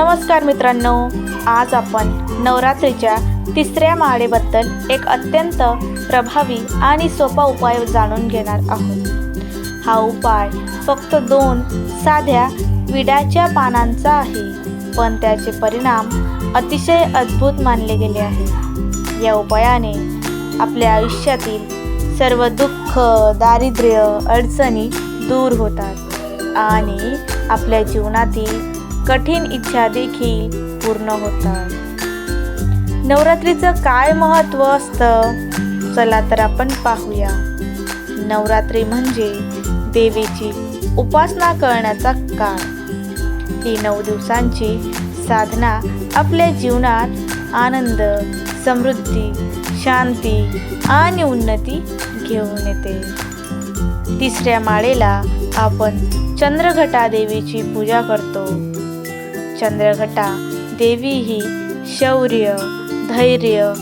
नमस्कार मित्रांनो आज आपण नवरात्रीच्या तिसऱ्या माळेबद्दल एक अत्यंत प्रभावी आणि सोपा उपाय जाणून घेणार आहोत. हा उपाय फक्त दोन साध्या विड्याच्या पानांचा आहे पण त्याचे परिणाम अतिशय अद्भुत मानले गेले आहे. या उपायाने आपल्या आयुष्यातील सर्व दुःख दारिद्र्य अडचणी दूर होतात आणि आपल्या जीवनातील कठीण इच्छा देखील पूर्ण होतात. नवरात्रीचं काय महत्त्व असतं? चला तर आपण पाहूया. नवरात्री म्हणजे देवीची उपासना करण्याचा काळ. ही नऊ दिवसांची साधना आपल्या जीवनात आनंद समृद्धी शांती आणि उन्नती घेऊन येते. तिसऱ्या माळेला आपण चंद्रघटा देवीची पूजा करतो. चंद्रघटा देवी ही शौर्य धैर्य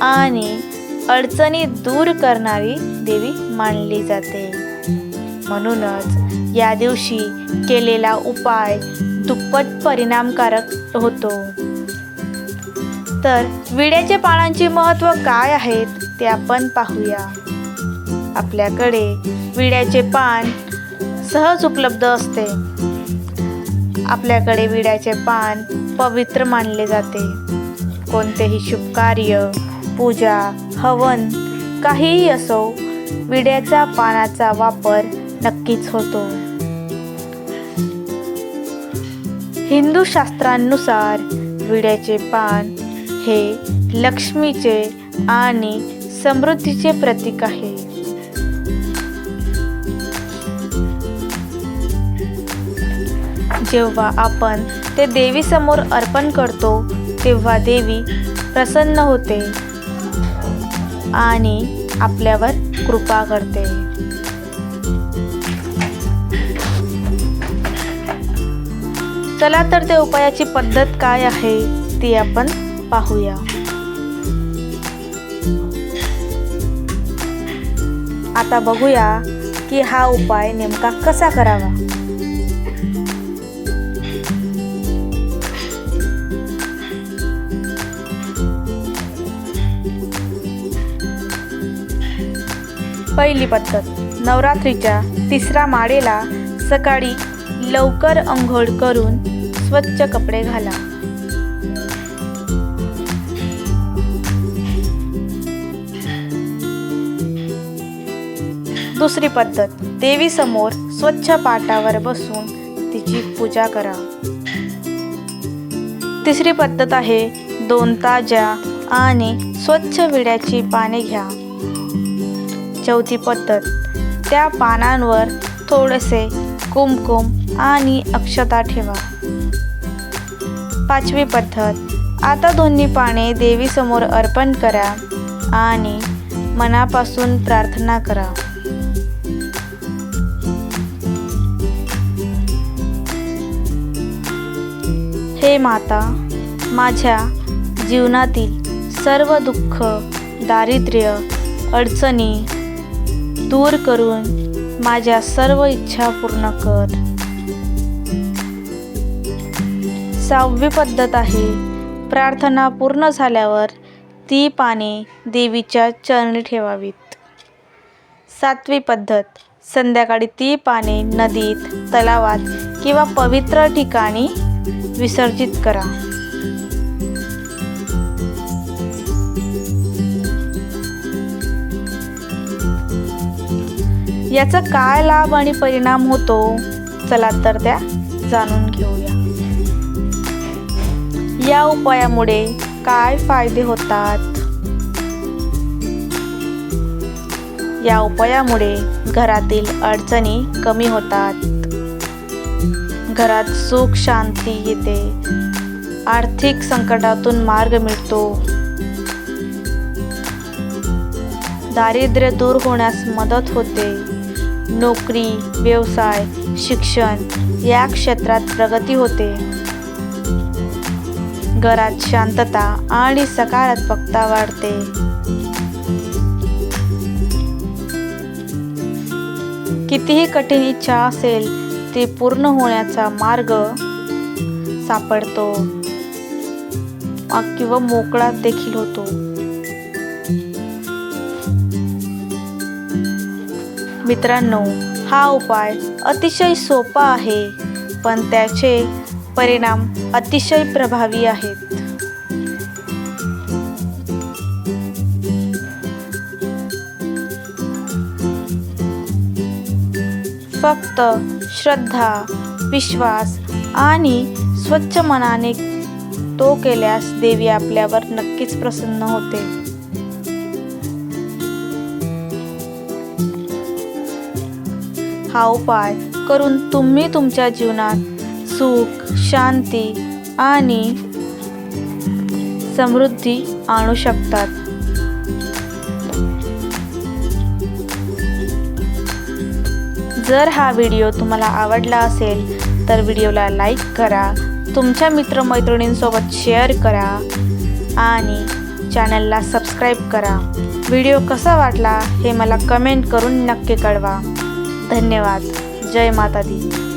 आणि अडचणी दूर करणारी देवी मानली जाते. म्हणूनच या दिवशी केलेला उपाय दुप्पट परिणामकारक होतो. तर विड्याचे पानांचे महत्त्व काय आहेत ते आपण पाहूया. आपल्याकडे विड्याचे पान सहज उपलब्ध असते. आपल्याकडे विड्याचे पान पवित्र मानले जाते. कोणतेही शुभ कार्य पूजा हवन काहीही असो विड्याच्या पानाचा वापर नक्कीच होतो. हिंदू शास्त्रांनुसार विड्याचे पान हे लक्ष्मीचे आणि समृद्धीचे प्रतीक आहे. जेव्हा आपण ते देवीसमोर अर्पण करतो तेव्हा देवी प्रसन्न होते आणि आपल्यावर कृपा करते. चला तर त्या उपायाची पद्धत काय आहे ती आपण पाहूया. आता बघूया की हा उपाय नेमका कसा करावा. पहिली पद्धत. नवरात्रीच्या तिसरा माळेला सकाळी लवकर अंघोळ करून स्वच्छ कपडे घाला. दुसरी पद्धत. देवीसमोर स्वच्छ पाटावर बसून तिची पूजा करा. तिसरी पद्धत आहे दोन ताज्या आणि स्वच्छ विड्याची पाने घ्या. चौथी पद्धत. त्या पानांवर थोडेसे कुमकुम आणि अक्षता ठेवा. पाचवी पद्धत. आता दोन्ही पाने देवीसमोर अर्पण करा आणि मनापासून प्रार्थना करा. हे माता माझ्या जीवनातील सर्व दुःख दारिद्र्य अडचणी दूर करून माझ्या सर्व इच्छा पूर्ण कर. सहावी पद्धत आहे. प्रार्थना पूर्ण झाल्यावर ती पाने देवीच्या चरणी ठेवावीत. सातवी पद्धत संध्याकाळी ती पाने नदीत तलावात किंवा पवित्र ठिकाणी विसर्जित करा. याचा काय लाभ आणि परिणाम होतो? चला तर त्या जाणून घेऊया. या उपायामुळे काय फायदे होतात? या उपायामुळे घरातील अडचणी कमी होतात. घरात सुख शांती येते. आर्थिक संकटातून मार्ग मिळतो. दारिद्र्य दूर होण्यास मदत होते. नोकरी व्यवसाय शिक्षण या क्षेत्रात प्रगती होते. घरात शांतता आणि सकारात्मकता वाढते. कितीही कठीण इच्छा असेल ती पूर्ण होण्याचा मार्ग सापडतो. किंवा मोकळा देखील होतो. मित्रांनो हा उपाय अतिशय सोपा आहे पण त्याचे परिणाम अतिशय प्रभावी आहेत. फक्त श्रद्धा विश्वास आणि स्वच्छ मनाने तो केल्यास देवी आपल्यावर नक्कीच प्रसन्न होते. हा उपाय करून तुम्ही तुमच्या जीवनात सुख शांती आणि समृद्धी आणू शकतात. जर हा व्हिडिओ तुम्हाला आवडला असेल तर व्हिडिओला लाईक करा तुमच्या मित्रमैत्रिणींसोबत शेअर करा आणि चॅनलला सबस्क्राईब करा. व्हिडिओ कसा वाटला हे मला कमेंट करून नक्की कळवा. धन्यवाद. जय माता दी